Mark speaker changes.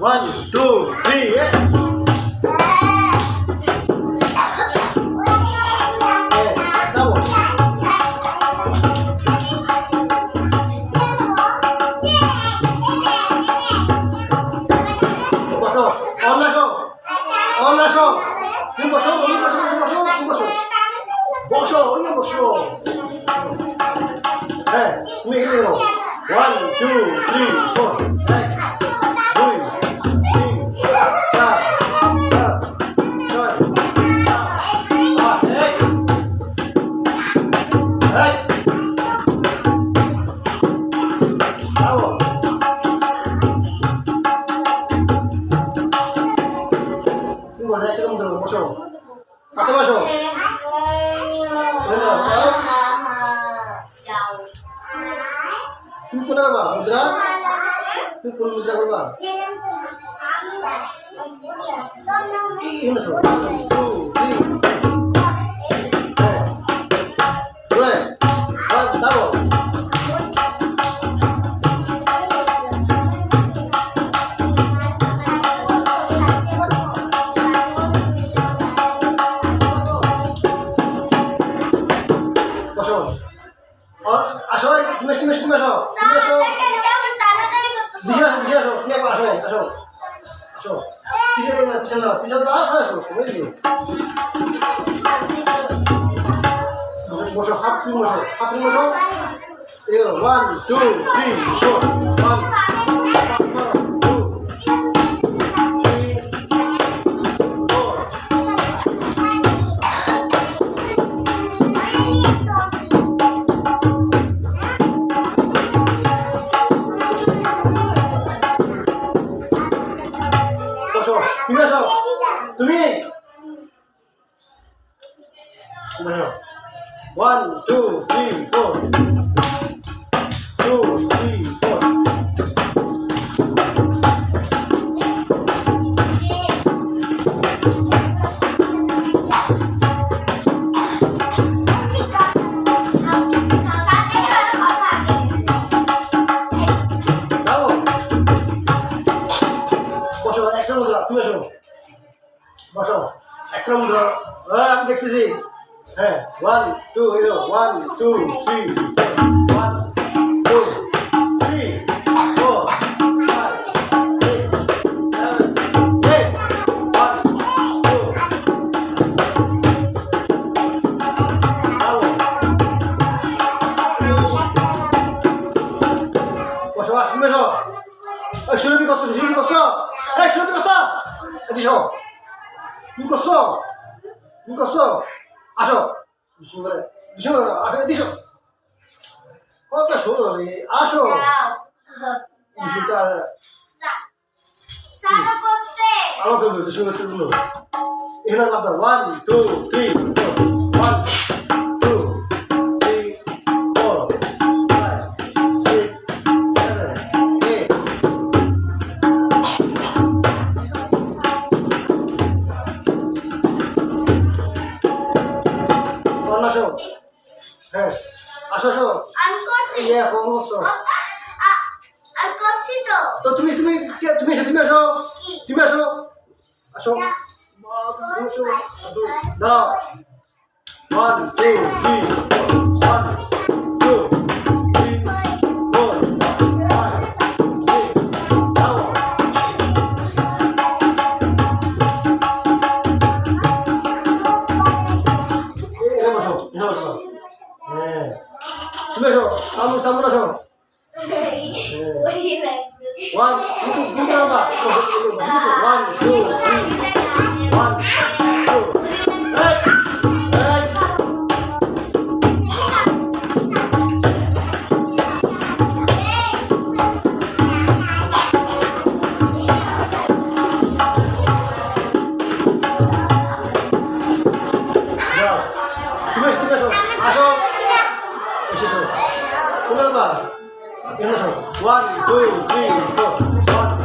Speaker 1: One two three দাও বসো on আসো কাছে বসো তুমি কোথায় করবা মুদ্রা তুমি কোন মুদ্রা করবা এখানে আর আসো তুমি তুমি তুমি আসো। তুমি আসো দিশে আসো দিশে আসো তুমি একবার আসো। আসো। আসো দিশে আসো দিশে আসো দিশে আসো আসো আসো বুঝলি বসো হাত তুমি বসো হাত তুমি বসো। ওয়ান টু থ্রি ফোর বসো তুমি বসো। তুমি? One two three four two three four যাও তুমি আসো বসো একটা মুদ্রা হ্যাঁ আমি দেখতেছি হ্যাঁ one two hero one two three one two three four five six seven eight one two বসো বাস তুমি বসো এই শুরু করছ শুরু করছ এই শুরু করছ এদিকে শো তুমি করছ তুমি করছ আসো করে আসো এদিকে শো কত শোনো রে আসো আমার তো শুনে শুনলো এখানে ওয়ান টু থ্রি আসো। হ্যাঁ আসো আসো। তো। তুমি তুমি তুমি তুমি আসো। তুমি আসো। আসো। তুমি আসো সামনে সামনে আসো one two one two one two One, two, three, four. One,